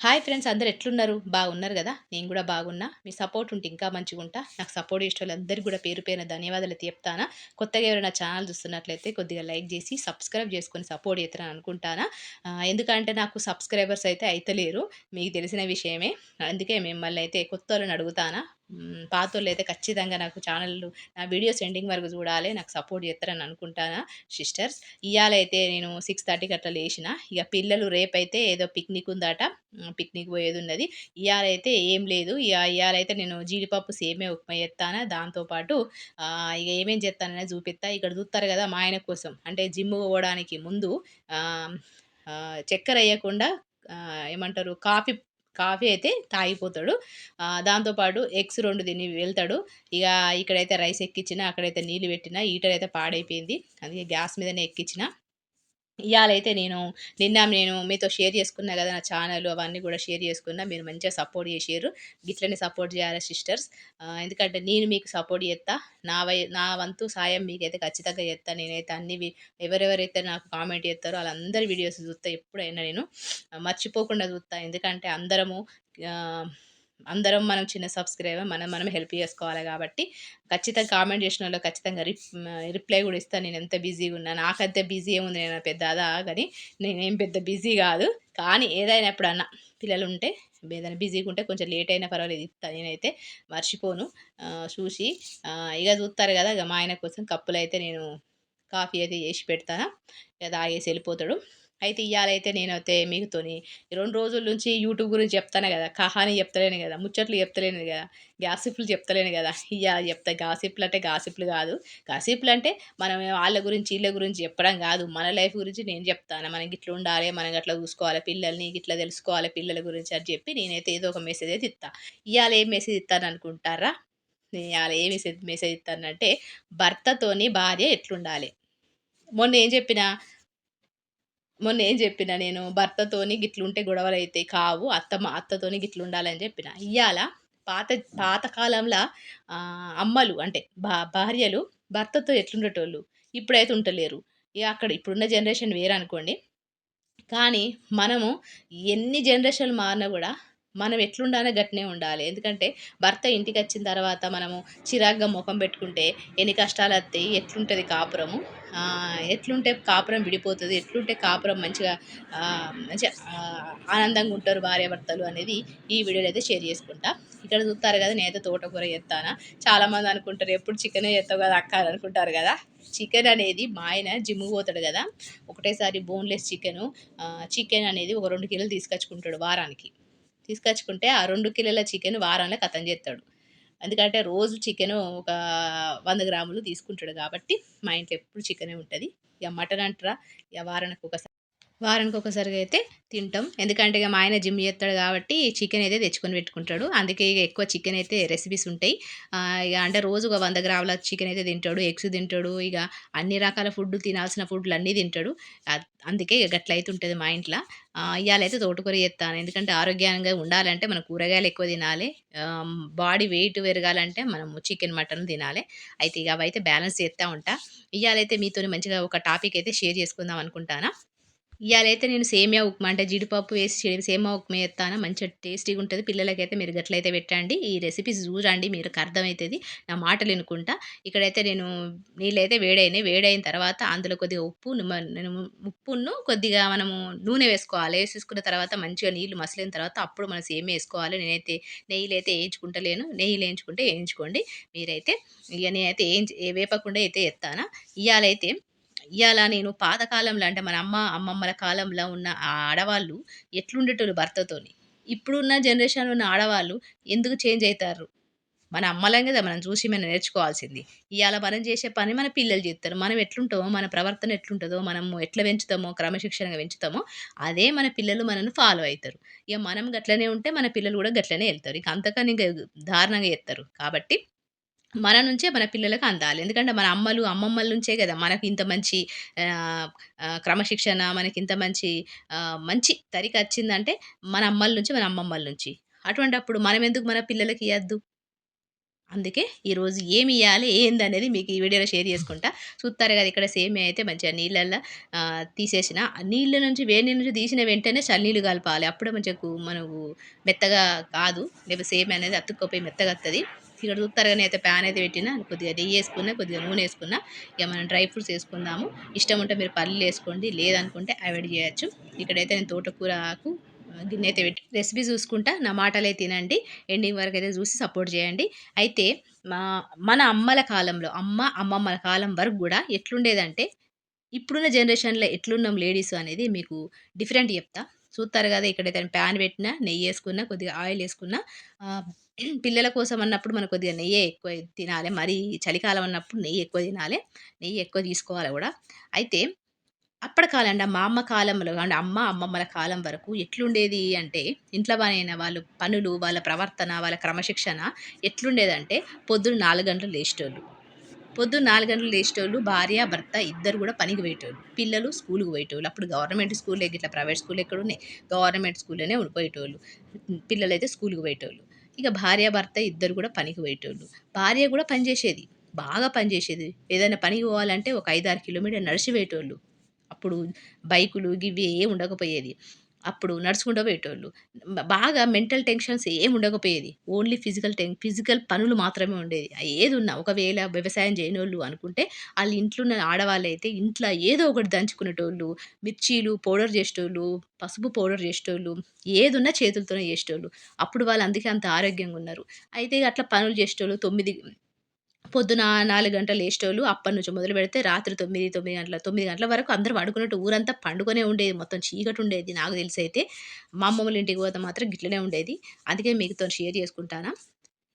Hi friends అందరు ఎట్లున్నారు? బాగున్నారు కదా? నేను కూడా బాగున్నా. మీ సపోర్ట్ ఉంటే ఇంకా మంచిగా ఉంటా. నాకు సపోర్ట్ చేసే వాళ్ళందరికీ కూడా పేరు పేరున ధన్యవాదాలు అయితే చెప్తానా కొత్తగా ఎవరైనా ఛానల్ చూస్తున్నట్లయితే కొద్దిగా లైక్ చేసి సబ్స్క్రైబ్ చేసుకొని సపోర్ట్ చేస్తారని అనుకుంటానా. ఎందుకంటే నాకు సబ్స్క్రైబర్స్ అయితే అయితలేరు. మీకు తెలిసిన విషయమే. అందుకే మిమ్మల్ని అయితే కొత్త వాళ్ళని అడుగుతానా. మ్, పాత అయితే ఖచ్చితంగా నాకు ఛానల్ నా వీడియోస్ ఎండింగ్ వరకు చూడాలి నాకు సపోర్ట్ చేస్తారని అనుకుంటానా సిస్టర్స్? ఇవాళైతే నేను సిక్స్ థర్టీకి అట్లా లేచిన. ఇక పిల్లలు రేపైతే ఏదో పిక్నిక్ ఉందట పిక్నిక్ పోయేది ఉన్నది. ఇవాళైతే ఏం లేదు. ఇక ఇవాళైతే నేను జీడిపప్పు సేమే ఉప్మా చేస్తానా. దాంతోపాటు ఇక ఏమేం చేస్తానని చూపిస్తా ఇక్కడ చూస్తారు కదా మా ఆయన కోసం. అంటే జిమ్ పోవడానికి ముందు చక్కెర వేయకుండా ఏమంటారు కాఫీ కాఫీ అయితే తాగిపోతాడు. దాంతోపాటు ఎగ్స్ రెండు తిని వెళ్తాడు. ఇక ఇక్కడైతే రైస్ ఎక్కించిన అక్కడైతే నీళ్ళు పెట్టిన హీటర్ అయితే పాడైపోయింది. అందుకే గ్యాస్ మీదనే ఎక్కించిన. ఇవాళైతే నేను నిన్న నేను మీతో షేర్ చేసుకున్నా కదా నా ఛానల్ అవన్నీ కూడా షేర్ చేసుకున్నా. మీరు మంచిగా సపోర్ట్ చేసారు గిట్లనే సపోర్ట్ చేయాలి సిస్టర్స్. ఎందుకంటే నేను మీకు సపోర్ట్ చేస్తా. నా వై నా వంతు సాయం మీకైతే ఖచ్చితంగా చేస్తా. నేనైతే అన్ని ఎవరెవరైతే నాకు కామెంట్ చేస్తారో వాళ్ళందరి వీడియోస్ చూస్తా. ఎప్పుడైనా నేను మర్చిపోకుండా చూస్తా. ఎందుకంటే అందరము అందరం మనం చిన్న సబ్స్క్రైబర్ మనం మనం హెల్ప్ చేసుకోవాలి కాబట్టి ఖచ్చితంగా కామెంట్ చేసిన వాళ్ళు ఖచ్చితంగా రిప్ రిప్లై కూడా ఇస్తాను నేను ఎంత బిజీగా ఉన్నా నాకంతే బిజీ ఏముంది నేను పెద్ద అదా కానీ నేనేం పెద్ద బిజీ కాదు. కానీ ఏదైనా ఎప్పుడన్నా పిల్లలు ఉంటే ఏదైనా బిజీగా ఉంటే కొంచెం లేట్ అయినా పర్వాలేదు. ఇస్తాను నేనైతే మర్చిపోను. చూసి ఇక చూస్తారు కదా ఇక మా ఆయన కోసం కప్పులు అయితే నేను కాఫీ అయితే చేసి పెడతాను. ఇక తాగేసి వెళ్ళిపోతాడు. అయితే ఇవాళైతే నేనైతే మీతోని రెండు రోజుల నుంచి యూట్యూబ్ గురించి చెప్తాను కదా కహాని చెప్తలేను కదా ముచ్చట్లు చెప్తలేను కదా గాసిప్లు చెప్తలేను కదా ఇవాళ చెప్తా గాసిప్లు అంటే గాసిప్లు కాదు. గాసిప్లు అంటే మనం వాళ్ళ గురించి వీళ్ళ గురించి చెప్పడం కాదు. మన లైఫ్ గురించి నేను చెప్తాను. మనకి ఇట్లా ఉండాలి మనం అట్లా చూసుకోవాలి పిల్లల్ని ఇట్లా తెలుసుకోవాలి పిల్లల గురించి అని చెప్పి నేనైతే ఏదో ఒక మెసేజ్ అయితే ఇస్తా ఇవాళ ఏం మెసేజ్ ఇస్తాను అనుకుంటారా? నేను ఇవాళ ఏ మెసేజ్ మెసేజ్ ఇస్తానంటే భర్తతోని భార్య ఎట్లుండాలి? మొన్న ఏం చెప్పినా? మొన్న ఏం చెప్పిన నేను భర్తతోని గిట్లుంటే గొడవలు అయితే కావు అత్త అత్తతోని గిట్లుండాలని చెప్పిన. ఇయ్యాల పాత పాతకాలంలో అమ్మలు అంటే భా భార్యలు భర్తతో ఎట్లుండేటోళ్ళు ఇప్పుడైతే ఉంటలేరు. ఇక అక్కడ ఇప్పుడున్న జనరేషన్ వేరే అనుకోండి కానీ మనము ఎన్ని జనరేషన్లు మారినా కూడా మనం ఎట్లుండాలో గట్టినే ఉండాలి. ఎందుకంటే భర్త ఇంటికి వచ్చిన తర్వాత మనము చిరాగ్గా ముఖం పెట్టుకుంటే ఎన్ని కష్టాలు వస్తాయి ఎట్లుంటుంది కాపురము? ఎట్లుంటే కాపురం విడిపోతుంది ఎట్లుంటే కాపురం మంచిగా మంచి మంచిగా ఆనందంగా ఉంటారు భార్యాభర్తలు అనేది ఈ వీడియోలో అయితే షేర్ చేసుకుంటా. ఇక్కడ చూస్తారు కదా నేనైతే తోటకూర ఎత్తానా? చాలామంది అనుకుంటారు ఎప్పుడు చికెనే చేస్తావు కదా అక్క అనుకుంటారు కదా. చికెన్ అనేది మా ఆయన జిమ్ పోతాడు కదా ఒకటేసారి బోన్లెస్ చికెను చికెన్ అనేది ఒక రెండు కిలోలు తీసుకొచ్చుకుంటాడు వారానికి. తీసుకొచ్చుకుంటే ఆ రెండు కిలోల చికెన్ వారానికి కథం చేస్తాడు. ఎందుకంటే రోజు చికెన్ ఒక వంద గ్రాములు తీసుకుంటాడు కాబట్టి మా ఇంట్లో ఎప్పుడు చికెనే ఉంటుంది. ఇక మటన్ అంటారా? ఇక వారానికి ఒకసారి వారానికి ఒకసారిగా అయితే తింటాం. ఎందుకంటే ఇక మా ఆయన జిమ్ చేస్తాడు కాబట్టి చికెన్ అయితే తెచ్చుకొని పెట్టుకుంటాడు. అందుకే ఇక ఎక్కువ చికెన్ అయితే రెసిపీస్ ఉంటాయి. ఇక అంటే రోజు ఒక వంద గ్రాముల చికెన్ అయితే తింటాడు ఎగ్స్ తింటాడు ఇక అన్ని రకాల ఫుడ్ తినాల్సిన ఫుడ్లు అన్నీ తింటాడు. అందుకే ఇక గట్ల అయితే ఉంటుంది మా ఇంట్లో. ఇవాళ అయితే తోటకూర చేస్తాను ఎందుకంటే ఆరోగ్యంగా ఉండాలంటే మనం కూరగాయలు ఎక్కువ తినాలి. బాడీ వెయిట్ పెరగాలంటే మనం చికెన్ మటన్ తినాలి. అయితే ఇక అవైతే బ్యాలెన్స్ చేస్తూ ఉంటా. ఇవాళైతే మీతో మంచిగా ఒక టాపిక్ అయితే షేర్ చేసుకుందాం అనుకుంటానా? ఇవాళైతే నేను సేమియా ఉప్మా అంటే జీడిపప్పు వేసి సేమియా ఉప్మా వేస్తాను మంచిగా టేస్టీగా ఉంటుంది. పిల్లలకైతే మీరు గట్లయితే పెట్టండి. ఈ రెసిపీస్ చూడండి మీకు అర్థమవుతుంది నా మాటలు వినుకుంటా. ఇక్కడైతే నేను నీళ్ళైతే వేడైనాయి. వేడైన తర్వాత అందులో కొద్దిగా ఉప్పు నేను ఉప్పును కొద్దిగా మనము నూనె వేసుకోవాలి. వేసేసుకున్న తర్వాత మంచిగా నీళ్ళు మసిలిన తర్వాత అప్పుడు మనం సేమియా వేసుకోవాలి. నేనైతే నెయ్యిలు అయితే వేయించుకుంటలేను. నెయ్యిలు వేయించుకుంటే వేయించుకోండి. మీరైతే ఇక నేనైతే ఏం వేపకుండా అయితే ఎత్తానా ఇవాళైతే ఇవాళ నేను? పాతకాలంలో అంటే మన అమ్మ అమ్మమ్మల కాలంలో ఉన్న ఆ ఆడవాళ్ళు ఎట్లుండేటోళ్ళు భర్తతోని? ఇప్పుడున్న జనరేషన్ ఉన్న ఆడవాళ్ళు ఎందుకు చేంజ్ అవుతారు మన అమ్మలం కదా మనం చూసి మనం నేర్చుకోవాల్సింది. ఇవాళ మనం చేసే పని మన పిల్లలు చేస్తారు. మనం ఎట్లుంటామో మన ప్రవర్తన ఎట్లుంటుందో మనము ఎట్లా పెంచుతామో క్రమశిక్షణగా పెంచుతామో అదే మన పిల్లలు మనల్ని ఫాలో అవుతారు ఇక మనం గట్లనే ఉంటే మన పిల్లలు కూడా గట్లనే వెళ్తారు. ఇక అంతకని ఇంకా దారుణంగా చేస్తారు. కాబట్టి మన నుంచే మన పిల్లలకు అందాలి. ఎందుకంటే మన అమ్మలు అమ్మమ్మల నుంచే కదా మనకి ఇంత మంచి క్రమశిక్షణ మనకి ఇంత మంచి మంచి తరిక వచ్చిందంటే మన అమ్మల నుంచి మన అమ్మమ్మల నుంచి. అటువంటప్పుడు మనం ఎందుకు మన పిల్లలకి ఇవ్వద్దు అందుకే ఈరోజు ఏమి ఇవ్వాలి ఏందనేది మీకు ఈ వీడియోలో షేర్ చేసుకుంటా. చూస్తారు కదా ఇక్కడ సేమ్ అయితే మంచిగా నీళ్ళల్లో తీసేసిన. నీళ్ళ నుంచి వేడి నీళ్ళ నుంచి తీసిన వెంటనే చల్లనీళ్ళు కలపాలి. అప్పుడే మంచిగా మనకు మెత్తగా కాదు. లేకపోతే సేమ్ అనేది అతుక్కోపోయి మెత్తగా వస్తుంది ఇక్కడ చూస్తారు కానీ అయితే ప్యాన్ అయితే పెట్టినా కొద్దిగా నెయ్యి వేసుకున్నా కొద్దిగా నూనె వేసుకున్నా ఇక మనం డ్రై ఫ్రూట్స్ వేసుకుందాము. ఇష్టం ఉంటే మీరు పల్లీలు వేసుకోండి లేదనుకుంటే అవాయిడ్ చేయొచ్చు. ఇక్కడైతే నేను తోటకూర ఆకు గిన్నె అయితే పెట్టి రెసిపీ చూసుకుంటా నా మాటలే తినండి. ఎండింగ్ వరకు అయితే చూసి సపోర్ట్ చేయండి. అయితే మా మన అమ్మల కాలంలో అమ్మ అమ్మమ్మల కాలం వరకు కూడా ఎట్లుండేదంటే ఇప్పుడున్న జనరేషన్లో ఎట్లున్నాం లేడీస్ అనేది మీకు డిఫరెంట్ చెప్తా. చూస్తారు కదా ఇక్కడైతే ప్యాన్ పెట్టినా నెయ్యి వేసుకున్నా కొద్దిగా ఆయిల్ వేసుకున్నా పిల్లల కోసం అన్నప్పుడు మనం కొద్దిగా నెయ్యి ఎక్కువ తినాలి. మరి చలికాలం అన్నప్పుడు నెయ్యి ఎక్కువ తినాలి. నెయ్యి ఎక్కువ తీసుకోవాలి కూడా. అయితే అప్పటి కాలం అంటే మా అమ్మ కాలంలో అంటే అమ్మ అమ్మమ్మల కాలం వరకు ఎట్లుండేది అంటే ఇంట్లో పనైన వాళ్ళు పనులు వాళ్ళ ప్రవర్తన వాళ్ళ క్రమశిక్షణ ఎట్లుండేదంటే పొద్దున్న నాలుగు గంటలు లేచేటోళ్ళు. పొద్దున్న నాలుగు గంటలు లేచేటోళ్ళు భార్య భర్త ఇద్దరు కూడా పనికి పోయేటోళ్ళు. పిల్లలు స్కూల్కి పోయేటోళ్ళు. అప్పుడు గవర్నమెంట్ స్కూల్ ఇట్లా ప్రైవేట్ స్కూల్ ఎక్కడ ఉన్నాయి గవర్నమెంట్ స్కూల్లోనే పోయేటోళ్ళు పిల్లలు అయితే స్కూల్కి పోయేటోళ్ళు. ఇక భార్య భర్త ఇద్దరు కూడా పనికి పోయేటోళ్ళు. భార్య కూడా పని చేసేది. బాగా పని చేసేది. ఏదైనా పనికి పోవాలంటే ఒక ఐదు ఆరు కిలోమీటర్ నడిచి పోయేటోళ్ళు అప్పుడు బైకులు గివి ఏం ఉండకపోయేది. అప్పుడు నడుచుకుంటూ పోయేటోళ్ళు. బాగా మెంటల్ టెన్షన్స్ ఏమి ఉండకపోయేది. ఓన్లీ ఫిజికల్ టెన్ ఫిజికల్ పనులు మాత్రమే ఉండేది. ఏది ఉన్నా ఒకవేళ వ్యవసాయం చేయనోళ్ళు అనుకుంటే వాళ్ళ ఇంట్లో ఉన్న ఆడవాళ్ళు అయితే ఇంట్లో ఏదో ఒకటి దంచుకునేటోళ్ళు మిర్చీలు పౌడర్ చేసేటోళ్ళు పసుపు పౌడర్ చేసేటోళ్ళు ఏదున్నా చేతులతోనే చేసేటోళ్ళు. అప్పుడు వాళ్ళు అందుకే అంత ఆరోగ్యంగా ఉన్నారు. అయితే అట్లా పనులు చేసేటోళ్ళు తొమ్మిది పొద్దున నాలుగు గంటలు లేచేటోళ్ళు. మొదలు మొదలుపెడితే రాత్రి 9, 9 గంటల తొమ్మిది గంటల వరకు అందరూ పడుకున్నట్టు ఊరంతా పండుకొనే ఉండేది. మొత్తం చీకటి ఉండేది నాకు తెలిసైతే. మా అమ్మమ్మల ఇంటికి పోతే మాత్రం గిట్లనే ఉండేది. అందుకే మీతోని షేర్ చేసుకుంటాను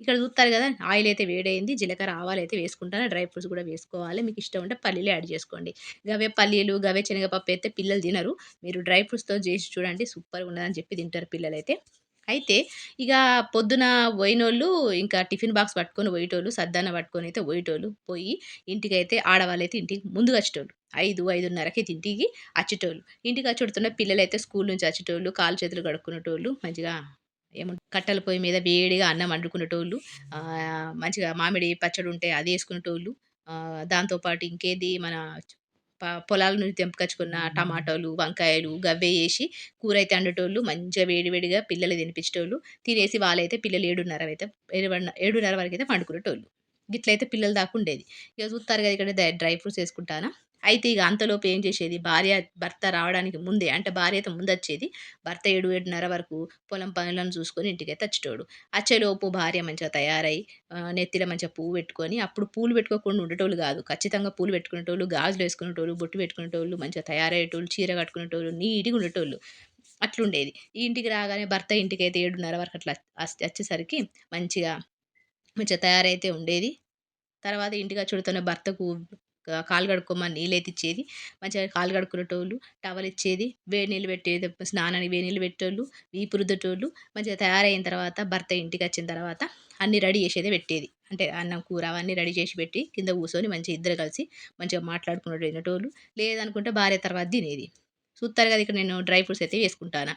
ఇక్కడ చూస్తారు కదా! ఆయిల్ అయితే వేడైంది జీలకర్ర, ఆవాలైతే వేసుకుంటాను. డ్రై ఫ్రూట్స్ కూడా వేసుకోవాలి. మీకు ఇష్టం ఉంటే పల్లీలు యాడ్ చేసుకోండి. గవే పల్లీలు, గవే శనగపప్పు అయితే పిల్లలు తినరు. మీరు డ్రై ఫ్రూట్స్‌తో చేసి చూడండి సూపర్‌గా ఉన్నదని చెప్పి తింటారు పిల్లలైతే. అయితే ఇక పొద్దున పోయినోళ్ళు ఇంకా టిఫిన్ బాక్స్ పట్టుకొని పోయేటోళ్ళు. సద్దన్నం పట్టుకొని అయితే పోయేటోళ్ళు. పోయి ఇంటికైతే ఆడవాళ్ళైతే ఇంటికి ముందుగా వచ్చేటోళ్ళు. 5, 5:30కి అయితే ఇంటికి అచ్చేటోళ్ళు. ఇంటికి అచ్చుడుతోనే పిల్లలైతే స్కూల్ నుంచి వచ్చేటోళ్ళు. కాలు చేతులు కడుక్కునేటోళ్ళు. మంచిగా ఏమంటారు కట్టెల పొయ్యి మీద వేడిగా అన్నం వండుకునేటోళ్ళు. మంచిగా మామిడి పచ్చడి ఉంటే అది వేసుకునేటోళ్ళు. దాంతోపాటు ఇంకేది మన పొలాల నుంచి తెంపుకొచ్చుకున్న టమాటాలు, వంకాయలు గవ్వే ఏసి కూరైతే వండేటోళ్ళు. మంచిగా వేడి వేడిగా పిల్లలకి తినిపించేటోళ్ళు. తినేసి వాళ్ళైతే పిల్లలు 7:30 అయితే 7:30 వరకైతే పండుకునేటోళ్ళు. గిట్లయితే పిల్లల దాకా ఉండేది. ఇక చూస్తారు కదా! ఇక్కడ డ్రై ఫ్రూట్స్ వేసుకుంటానా. అయితే ఇక అంతలోపు ఏం చేసేది భార్య, భర్త రావడానికి ముందే అంటే భార్య అయితే ముందొచ్చేది. భర్త 7, 7:30 వరకు పొలం పనులను చూసుకొని ఇంటికైతే వచ్చేటోడు. వచ్చేలోపు భార్య మంచిగా తయారై నెత్తిలో మంచిగా పువ్వు పెట్టుకొని అప్పుడు పూలు పెట్టుకోకుండా ఉండేటోళ్ళు కాదు. ఖచ్చితంగా పూలు పెట్టుకునేటోళ్ళు, గాజులు వేసుకునేటోళ్ళు, బొట్టు పెట్టుకునేటోళ్ళు, మంచిగా తయారయ్యేటోళ్ళు, చీర కట్టుకునేటోళ్ళు, నీటిగా ఉండేటోళ్ళు. అట్లుండేది. ఈ ఇంటికి రాగానే భర్త ఇంటికైతే 7:30 వరకు అట్లా వచ్చేసరికి మంచిగా మంచిగా తయారైతే ఉండేది. తర్వాత ఇంటికచ్చుడుతోనే భర్తకు కాలు కడుక్కోమని నీళ్ళైతే ఇచ్చేది. మంచిగా కాలు కడుక్కునేటోళ్ళు. టవల్ ఇచ్చేది. వేడి నీళ్ళు పెట్టేది. స్నానానికి వేడి నీళ్ళు పెట్టేటోళ్ళు. వీపురుద్దేటోళ్ళు మంచిగా తయారైన తర్వాత భర్త ఇంటికి వచ్చిన తర్వాత అన్నీ రెడీ చేసేదే పెట్టేది. అంటే అన్నం, కూర అవన్నీ రెడీ చేసి పెట్టి కింద కూర్చొని మంచిగా ఇద్దరు కలిసి మంచిగా మాట్లాడుకునే తినేటోళ్ళు. లేదనుకుంటే భార్య తర్వాత తినేది. చూస్తారు కదా! ఇక్కడ నేను డ్రై ఫ్రూట్స్ అయితే వేసుకుంటానా.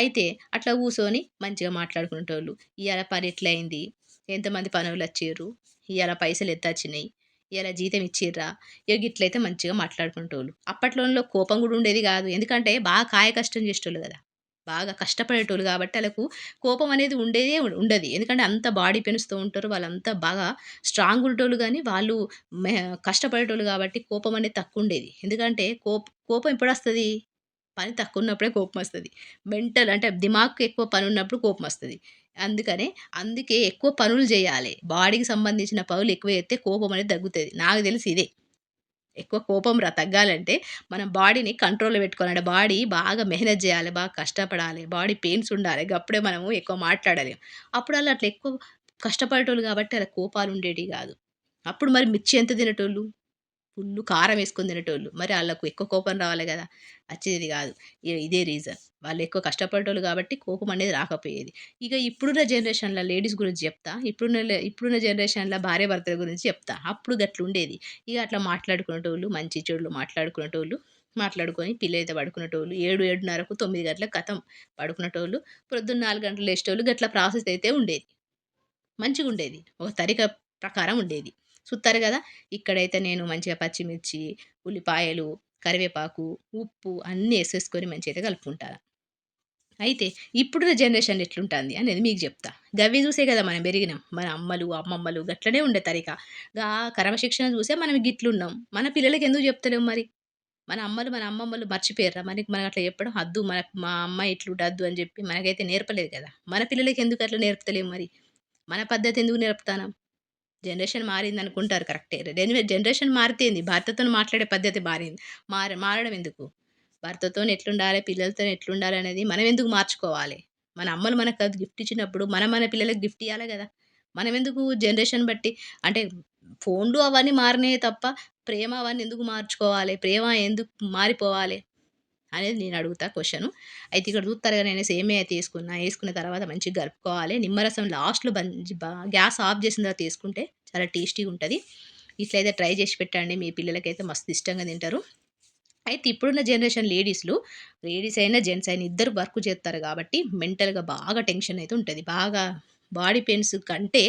అయితే అట్లా కూర్చొని మంచిగా మాట్లాడుకునేటోళ్ళు. ఇవాళ పని ఎట్లయింది? ఎంతమంది పనులు వచ్చారు ఇవాళ పైసలు ఎంతొచ్చినాయి? ఇలా జీతం ఇచ్చిర్రా? ఇగ ఇట్లయితే మంచిగా మాట్లాడుకునేటోళ్ళు. అప్పట్లో కోపం కూడా ఉండేది కాదు. ఎందుకంటే బాగా కాయ కష్టం చేసేటోళ్ళు కదా! బాగా కష్టపడేటోళ్ళు కాబట్టి వాళ్ళకు కోపం అనేది ఉండేదే ఉండదు ఎందుకంటే అంత బాడీ పెనుస్తూ ఉంటారు. వాళ్ళంతా బాగా స్ట్రాంగ్ ఉండేటోళ్ళు కానీ వాళ్ళు కష్టపడేటోళ్ళు కాబట్టి కోపం అనేది తక్కువుండేది. ఎందుకంటే కోప కోపం ఎప్పుడు వస్తుంది పని తక్కువున్నప్పుడే వస్తుంది మెంటల్ అంటే దిమాగ్ ఎక్కువ పని ఉన్నప్పుడు కోపం వస్తుంది అందుకనే అందుకే ఎక్కువ పనులు చేయాలి బాడీకి సంబంధించిన పనులు ఎక్కువ చేస్తే కోపం అనేది తగ్గుతుంది నాకు తెలిసి ఇదే. ఎక్కువ కోపం రా తగ్గాలంటే మనం బాడీని కంట్రోల్‌లో పెట్టుకోవాలంటే బాడీ బాగా మెహనత్ చేయాలి బాగా కష్టపడాలి. బాడీ పెయిన్స్ ఉండాలి. గప్పుడే మనము ఎక్కువ మాట్లాడలేం. అప్పుడు అలా అట్లా ఎక్కువ కష్టపడేటోళ్ళు కాబట్టి అలా కోపాలు ఉండేటివి కాదు. అప్పుడు మరి మిర్చి ఎంత తినేటోళ్ళు? ఫుల్ కారం వేసుకొని తినేటోళ్ళు. మరి వాళ్ళకు ఎక్కువ కోపం రావాలి కదా! వచ్చేది కాదు. ఇదే రీజన్. వాళ్ళు ఎక్కువ కష్టపడేటోళ్ళు కాబట్టి కోపం అనేది రాకపోయేది. ఇక ఇప్పుడున్న జనరేషన్లో లేడీస్ గురించి చెప్తా. ఇప్పుడున్న ఇప్పుడున్న ఇప్పుడున్న జనరేషన్‌ల భార్యాభర్తల గురించి చెప్తా. అప్పుడు గట్లుండేది. ఇక అట్లా మాట్లాడుకునేటోళ్ళు. మంచి చెడులు మాట్లాడుకునేటోళ్ళు. మాట్లాడుకొని పిల్లయితే పడుకునేటోళ్ళు. 7, 7:30కు 9 గంటలకు కథం పడుకునేటోళ్ళు. ప్రొద్దున నాలుగు గంటలు లేచేటోళ్ళు. గట్ల ప్రాసెస్ అయితే ఉండేది. మంచిగా ఉండేది ఒక తరిక ప్రకారం ఉండేది. చూస్తారు కదా ఇక్కడైతే నేను మంచిగా పచ్చిమిర్చి, ఉల్లిపాయలు, కరివేపాకు, ఉప్పు అన్నీ వేసేసుకొని మంచిగా అయితే కలుపుకుంటాను. అయితే ఇప్పుడున్న జనరేషన్ ఎట్లుంటుంది అనేది మీకు చెప్తా గవి చూసే కదా మనం పెరిగినాం మన అమ్మలు, అమ్మమ్మలు గట్లనే ఉండే తరిక. గా క్రమశిక్షణ చూసే మనం గిట్లున్నాం. మన పిల్లలకి ఎందుకు చెప్తలేము మరి? మన అమ్మలు, మన అమ్మమ్మలు మర్చిపోయారా మనకి మనకు అట్లా చెప్పడం హద్దు. మన మా అమ్మ ఇట్లుండద్దు అని చెప్పి మనకైతే నేర్పలేదు కదా మన పిల్లలకి ఎందుకు అట్లా నేర్పుతలేము మరి? మన పద్ధతి ఎందుకు నేర్పుతాను జనరేషన్ మారిందనుకుంటారు కరెక్టే. జనరేషన్ మారితేంది భర్తతో భర్తతోని మాట్లాడే పద్ధతి మారింది. మార మారడం ఎందుకు? భర్తతోని ఎట్లుండాలి పిల్లలతో ఎట్లుండాలి అనేది మనం ఎందుకు మార్చుకోవాలి? మన అమ్మలు మనకు అది గిఫ్ట్ ఇచ్చినప్పుడు మనం మన పిల్లలకు గిఫ్ట్ ఇవ్వాలి కదా మనం ఎందుకు జనరేషన్ బట్టి అంటే ఫోన్‌లు అవన్నీ మారినాయి తప్ప ప్రేమ అవన్నీ ఎందుకు మార్చుకోవాలి? ప్రేమ ఎందుకు మారిపోవాలి? అనేది నేను అడుగుతా క్వశ్చన్ అయితే ఇక్కడ చూస్తారుగా నేను సేమియా తీసుకున్నా వేసుకున్న తర్వాత మంచిగా గరుపుకోవాలి నిమ్మరసం లాస్ట్‌లో బంచి గ్యాస్ ఆఫ్ చేసిన తర్వాత తీసుకుంటే చాలా టేస్టీగా ఉంటుంది ఇట్లయితే ట్రై చేసి పెట్టండి. మీ పిల్లలకైతే మస్తు ఇష్టంగా తింటారు. అయితే ఇప్పుడున్న జనరేషన్ లేడీస్‌లు లేడీస్ అయినా, జెంట్స్ అయినా ఇద్దరు వర్క్ చేస్తారు కాబట్టి మెంటల్‌గా బాగా టెన్షన్ అయితే ఉంటుంది బాగా బాడీ పెయిన్స్ కంటే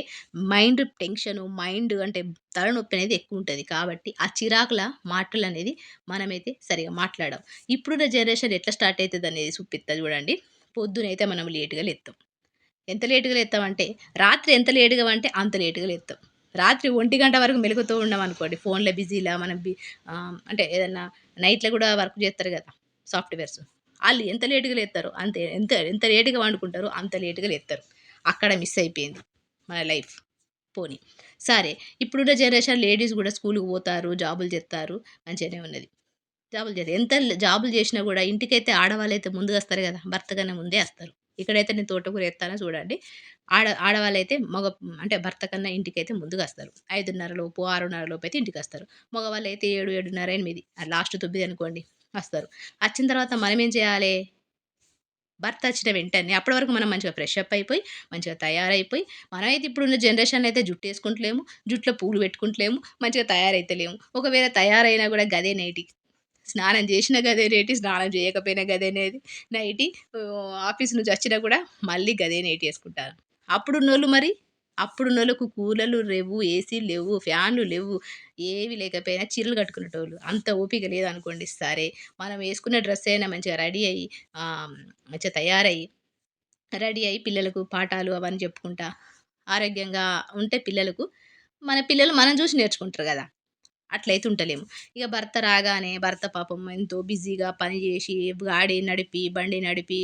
మైండ్ టెన్షన్ మైండ్ అంటే తలనొప్పి అనేది ఎక్కువ ఉంటుంది. కాబట్టి ఆ చిరాకుల మాటలు అనేది మనమైతే సరిగ్గా మాట్లాడడం ఇప్పుడున్న జనరేషన్ ఎట్లా స్టార్ట్ అవుతుందనేది చూపిస్తుంది చూడండి. పొద్దునైతే మనం లేటుగా లేస్తాం ఎంత లేటుగా లేత్తామంటే రాత్రి ఎంత లేటుగా అంటే అంత లేటుగా లేస్తాం రాత్రి ఒంటి గంట వరకు మెలుగుతూ ఉన్నాం అనుకోండి. ఫోన్‌లో బిజీలా మనం బి అంటే ఏదన్నా నైట్‌లో కూడా వర్క్ చేస్తారు కదా సాఫ్ట్‌వేర్స్. వాళ్ళు ఎంత లేటుగా లేత్తారో అంతే ఎంత ఎంత లేటుగా వండుకుంటారో అంత లేటుగా లేస్తారు అక్కడ మిస్ అయిపోయింది మన లైఫ్. పోనీ సరే ఇప్పుడున్న జనరేషన్ లేడీస్ కూడా స్కూల్కి పోతారు, జాబులు చేస్తారు మంచిగానే ఉన్నది. జాబులు చేస్తారు ఎంత జాబులు చేసినా కూడా ఇంటికైతే ఆడవాళ్ళైతే ముందుగా వస్తారు కదా భర్త కన్నా ముందే వస్తారు. ఇక్కడైతే నేను తోటకూర ఎత్తానో చూడండి. ఆడ ఆడవాళ్ళైతే మగ అంటే భర్త కన్నా ఇంటికైతే ముందుగా వస్తారు. 5:30 లోపు, 6:30 లోపు అయితే ఇంటికొస్తారు. మగవాళ్ళైతే 7, 7:30, 8 లాస్ట్ తొమ్మిది అనుకోండి వస్తారు. వచ్చిన తర్వాత మనం ఏం చేయాలి భర్త వచ్చిన వెంటనే అప్పటి వరకు మనం మంచిగా ఫ్రెష్ అప్ అయిపోయి, మంచిగా తయారైపోయి మనమైతే ఇప్పుడున్న జనరేషన్‌లో అయితే జుట్టు వేసుకుంటలేము జుట్టులో పూలు పెట్టుకుంటలేము, మంచిగా తయారైతలేము. ఒకవేళ తయారైనా కూడా గదే నైటీ. స్నానం చేసిన గదే నేటి స్నానం చేయకపోయినా గదే నైటీ నైటి ఆఫీస్ నుంచి వచ్చినా కూడా మళ్ళీ గదే నైట్ వేసుకుంటారు అప్పుడు అప్పుడున్నోళ్ళు మరి? అప్పుడున్నోళ్ళకు కూలర్లు లేవు ఏసీలు లేవు ఫ్యాన్‌లు లేవు ఏవి లేకపోయినా చీరలు కట్టుకునేటోళ్ళు. అంత ఓపిక లేదనుకోండి సరే. మనం వేసుకున్న డ్రెస్ అయినా మంచిగా రెడీ అయ్యి మంచిగా తయారయ్యి, రెడీ అయ్యి పిల్లలకు పాఠాలు అవన్నీ చెప్పుకుంటా ఆరోగ్యంగా ఉంటే పిల్లలకు మన పిల్లలు మనం చూసి నేర్చుకుంటారు కదా అట్లయితే ఉంటలేము. ఇక భర్త రాగానే భర్త పాపం ఎంతో బిజీగా పని చేసి గాడి నడిపి, బండి నడిపి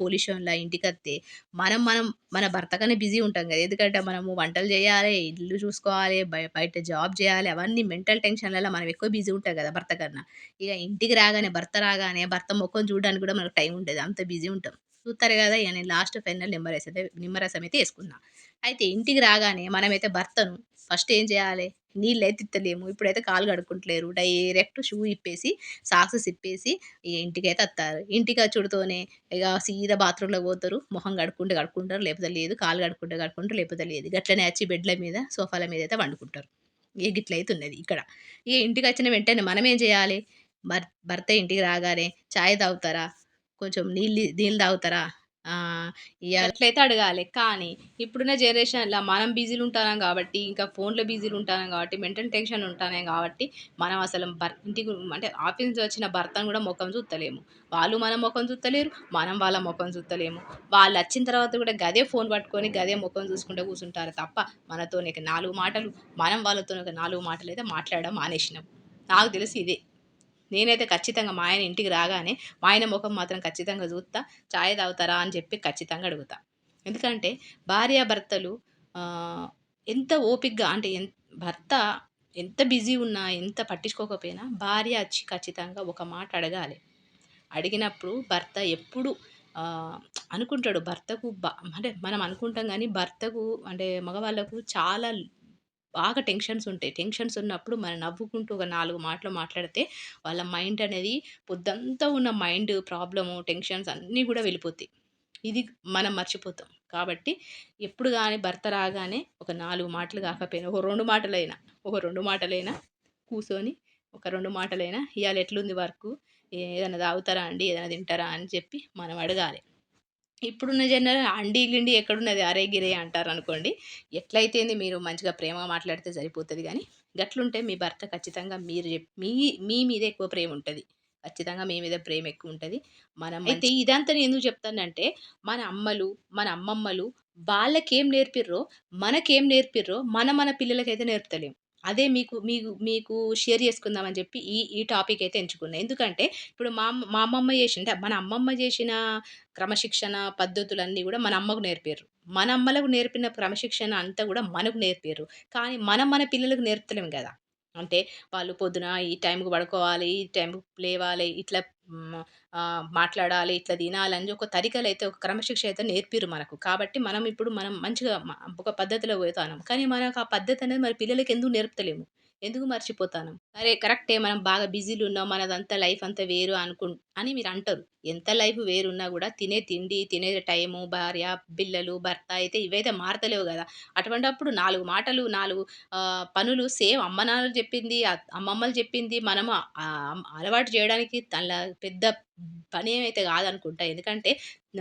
పొల్యూషన్లో ఇంటికి వస్తే మనం మనం మన భర్త కన్నా బిజీ ఉంటాం కదా ఎందుకంటే మనము వంటలు చేయాలి ఇల్లు చూసుకోవాలి, బయట జాబ్ చేయాలి అవన్నీ మెంటల్ టెన్షన్‌లలో మనం ఎక్కువ బిజీ ఉంటాం కదా భర్త కన్నా. ఇక ఇంటికి రాగానే భర్త రాగానే భర్త ముఖం చూడడానికి కూడా మనకు టైం ఉండదు. అంత బిజీ ఉంటాం. చూత్తారు కదా ఇక నేను లాస్ట్ ఫైనల్ నిమ్మరసం అయితే నిమ్మరసం అయితే వేసుకున్నా అయితే ఇంటికి రాగానే మనమైతే భర్తను ఫస్ట్ ఏం చేయాలి? నీళ్ళైతే ఇత్తలేము. ఇప్పుడైతే కాలు కడుక్కుంటలేరు. డైరెక్ట్ షూ ఇప్పేసి, సాక్సెస్ ఇప్పేసి ఇంటికైతే వస్తారు ఇంటికి ఇంటికచ్చుడుతోనే ఇగ సీదా బాత్రూంలో పోతారు. మొహం కడుక్కుంటే కడుక్కుంటారు. లేకపోతే లేదు. కాలు కడుక్కుంటే కడుక్కుంటారు. లేకపోతే లేదు. గట్లనే వచ్చి బెడ్ల మీద, సోఫాల మీద అయితే వండుకుంటారు ఇగ గిట్లయితే ఉన్నది ఇక్కడ. ఇక ఇంటికి వచ్చిన వెంటనే మనమేం చేయాలి? భర్ భర్త ఇంటికి రాగానే చాయ్ తాగుతారా? కొంచెం నీళ్ళు నీళ్ళు తాగుతారా? ఆహ్, ఇగ అట్లయితే అడగాలి. కానీ ఇప్పుడున్న జనరేషన్లో మనం బిజీలు ఉంటున్నాం కాబట్టి, ఇంకా ఫోన్‌లో బిజీలు ఉంటున్నాం కాబట్టి, మెంటల్ టెన్షన్ ఉంటున్నాయి కాబట్టి, మనం అసలు భర్ ఇంటికి అంటే ఆఫీస్ నుంచి వచ్చిన భర్తను కూడా మొఖం చూస్తలేము వాళ్ళు మన మొఖం చూస్తలేరు మనం వాళ్ళ మొఖం చూత్తలేము. వాళ్ళు వచ్చిన తర్వాత కూడా గదే ఫోన్ పట్టుకొని, గదే మొఖం చూసుకుంటూ కూర్చుంటారు తప్ప, మనతో నాలుగు మాటలు మనం వాళ్ళతో ఒక 4 మాటలైతే మాట్లాడడం మానేసినాం. నాకు తెలిసి ఇదే. నేనైతే ఖచ్చితంగా మా ఆయన ఇంటికి రాగానే మా ఆయన ముఖం మాత్రం ఖచ్చితంగా చూస్తా చాయ్ తాగుతారా? అని చెప్పి ఖచ్చితంగా అడుగుతా. ఎందుకంటే భార్యాభర్తలు ఎంత ఓపిక్గా అంటే ఎన్ భర్త ఎంత బిజీ ఉన్నా, ఎంత పట్టించుకోకపోయినా భార్య వచ్చి ఖచ్చితంగా ఒక మాట అడగాలి. అడిగినప్పుడు భర్త ఎప్పుడు అనుకుంటాడు భర్తకు అంటే మనం అనుకుంటాం కానీ భర్తకు అంటే మగవాళ్ళకు చాలా బాగా టెన్షన్స్ ఉంటాయి. టెన్షన్స్ ఉన్నప్పుడు మనం నవ్వుకుంటూ ఒక నాలుగు మాటలు మాట్లాడితే వాళ్ళ మైండ్ అనేది పొద్దంతా ఉన్న మైండ్ ప్రాబ్లము, టెన్షన్స్ అన్నీ కూడా వెళ్ళిపోతాయి. ఇది మనం మర్చిపోతాం. కాబట్టి ఎప్పుడు కానీ భర్త రాగానే ఒక నాలుగు మాటలు కాకపోయినా ఒక రెండు మాటలైనా, ఒక రెండు మాటలైనా కూర్చొని ఒక రెండు మాటలైనా ఇవాళ ఎట్లుంది వర్క్ ఏదైనా తాగుతారా అండి? ఏదైనా తింటారా? అని చెప్పి మనం అడగాలి. ఇప్పుడున్న జనరేషన్ అండి గిండి ఎక్కడున్నది? అరే గిరే అంటారు అనుకోండి ఎట్లయితేంది మీరు మంచిగా ప్రేమగా మాట్లాడితే సరిపోతుంది కానీ గట్లుంటే మీ భర్త ఖచ్చితంగా మీరు చెప్ మీ మీ మీద ఎక్కువ ప్రేమ ఉంటుంది. ఖచ్చితంగా మీ మీద ప్రేమ ఎక్కువ ఉంటుంది. మనం అయితే ఇదంతా నేను ఎందుకు చెప్తానంటే మన అమ్మలు మన అమ్మమ్మలు వాళ్ళకేం నేర్పిర్రో మనకేం నేర్పిర్రో మన మన పిల్లలకైతే నేర్పుతలేం. అదే మీకు మీకు మీకు షేర్ చేసుకుందామని చెప్పి ఈ ఈ టాపిక్ అయితే ఎంచుకున్నా. ఎందుకంటే ఇప్పుడు మా అమ్మ మా అమ్మమ్మ చేసిన అంటే మన అమ్మమ్మ చేసిన క్రమశిక్షణ పద్ధతులన్నీ కూడా మన అమ్మకు నేర్పారు. మన అమ్మలకు నేర్పిన క్రమశిక్షణ అంతా కూడా మనకు నేర్పారు. కానీ మనం మన పిల్లలకు నేర్పలేము కదా. అంటే వాళ్ళు పొద్దున ఈ టైంకి పడుకోవాలి ఈ టైంకి లేవాలి ఇట్లా మాట్లాడాలి ఇట్లా తినాలని ఒక తరికలు అయితే ఒక క్రమశిక్ష అయితే నేర్పిరు మనకు. కాబట్టి మనం ఇప్పుడు మనం మంచిగా ఒక పద్ధతిలో పోతాం కానీ మనకు ఆ పద్ధతి అనేది మరి పిల్లలకి ఎందుకు నేర్పుతలేము? ఎందుకు మర్చిపోతాను? అరే కరెక్టే. మనం బాగా బిజీలు ఉన్నాం మనదంతా లైఫ్ అంతా వేరు అనుకు అని మీరు అంటారు ఎంత లైఫ్ వేరున్నా కూడా తినే తిండి తినే టైము భార్య పిల్లలు భర్త అయితే ఇవైతే మారతలేవు కదా. అటువంటప్పుడు నాలుగు మాటలు నాలుగు పనులు సేమ్ అమ్మ నాన్నలు చెప్పింది అమ్మమ్మలు చెప్పింది మనము అలవాటు చేయడానికి తన పెద్ద పని ఏమైతే కాదనుకుంటా. ఎందుకంటే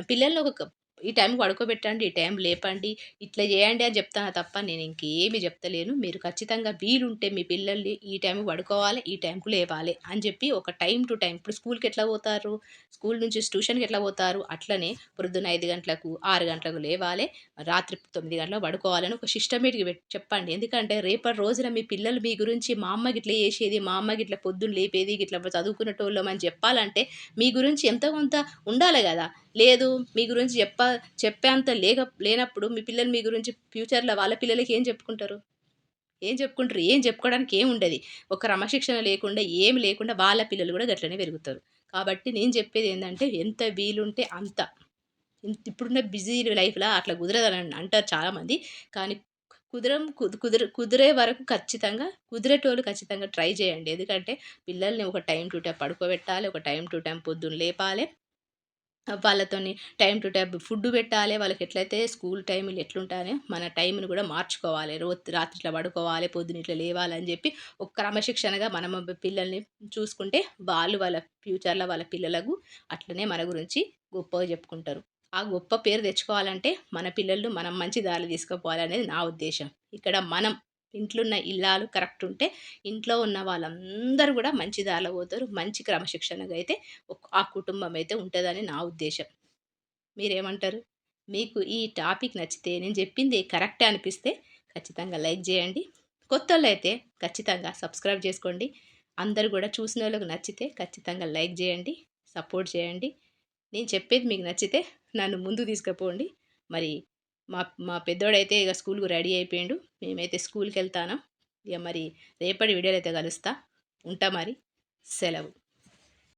పిల్లల్లో ఒక ఈ టైంకి పడుకోబెట్టండి ఈ టైం లేపండి ఇట్లా చేయండి అని చెప్తాను తప్ప నేను ఇంకేమి చెప్తలేను. మీరు ఖచ్చితంగా వీలుంటే మీ పిల్లల్ని ఈ టైంకి పడుకోవాలి ఈ టైంకు లేవాలి అని చెప్పి ఒక టైం టు టైం ఇప్పుడు స్కూల్కి ఎట్లా పోతారు? స్కూల్ నుంచి ట్యూషన్కి ఎట్లా పోతారు? అట్లనే పొద్దున్న ఐదు గంటలకు ఆరు గంటలకు లేవాలి. రాత్రి తొమ్మిది గంటలకు పడుకోవాలని ఒక సిస్టమేటిక్ చెప్పండి. ఎందుకంటే రేపటి రోజున మీ పిల్లలు మీ గురించి మా అమ్మ గిట్ల చేసేది మా అమ్మ గిట్ల పొద్దున్న లేపేది గిట్ల చదువుకునేటోళ్ళం అని చెప్పాలంటే మీ గురించి ఎంతో కొంత ఉండాలి కదా. లేదు మీ గురించి చెప్ప చెప్పేంత లేక లేనప్పుడు మీ పిల్లలు మీ గురించి ఫ్యూచర్లో వాళ్ళ పిల్లలకి ఏం చెప్పుకుంటారు? ఏం చెప్పుకుంటారు? ఏం చెప్పుకోవడానికి ఏం ఉండదు. ఒక క్రమశిక్షణ లేకుండా ఏం లేకుండా వాళ్ళ పిల్లలు కూడా గట్లనే పెరుగుతారు. కాబట్టి నేను చెప్పేది ఏంటంటే ఎంత వీలుంటే అంత. ఇప్పుడున్న బిజీ లైఫ్లో అట్లా కుదరదని అంటారు చాలామంది. కానీ కుదరం కుదర కుదిర కుదిరే వరకు ఖచ్చితంగా కుదిరేటోళ్ళు ఖచ్చితంగా ట్రై చేయండి. ఎందుకంటే పిల్లల్ని ఒక టైం టు టైం పడుకోబెట్టాలి ఒక టైం టు టైం పొద్దున్న లేపాలి. వాళ్ళతోని టైం టు టైం ఫుడ్ పెట్టాలి వాళ్ళకి ఎట్లయితే స్కూల్ టైంలు ఎట్లుంటాయో మన టైంని కూడా మార్చుకోవాలి. రోజు రాత్రి ఇట్లా పడుకోవాలి పొద్దున ఇట్లా లేవాలని చెప్పి ఒక క్రమశిక్షణగా మనం పిల్లల్ని చూసుకుంటే వాళ్ళు వాళ్ళ ఫ్యూచర్లో వాళ్ళ పిల్లలకు అట్లనే మన గురించి గొప్పగా చెప్పుకుంటారు. ఆ గొప్ప పేరు తెచ్చుకోవాలంటే మన పిల్లలు మనం మంచి దారి తీసుకుపోవాలనేది నా ఉద్దేశం. ఇక్కడ మనం ఇంట్లో ఉన్న ఇల్లాలు కరెక్ట్ ఉంటే ఇంట్లో ఉన్న వాళ్ళందరూ కూడా మంచి దారిలో పోతారు. మంచి క్రమశిక్షణగా అయితే ఆ కుటుంబం అయితే ఉంటుందని నా ఉద్దేశం. మీరేమంటారు? మీకు ఈ టాపిక్ నచ్చితే నేను చెప్పింది కరెక్టే అనిపిస్తే ఖచ్చితంగా లైక్ చేయండి. కొత్త అయితే ఖచ్చితంగా సబ్స్క్రైబ్ చేసుకోండి. అందరు కూడా చూసిన వాళ్ళకి నచ్చితే ఖచ్చితంగా లైక్ చేయండి సపోర్ట్ చేయండి. నేను చెప్పేది మీకు నచ్చితే నన్ను ముందు తీసుకుపోండి. మరి మా మా పెద్దోడైతే ఇక స్కూల్కి రెడీ అయిపోయిండు. మేమైతే స్కూల్కి వెళ్తాను ఇక మరి రేపటి వీడియోలో అయితే కలుస్తా. ఉంటా మరి. సెలవు.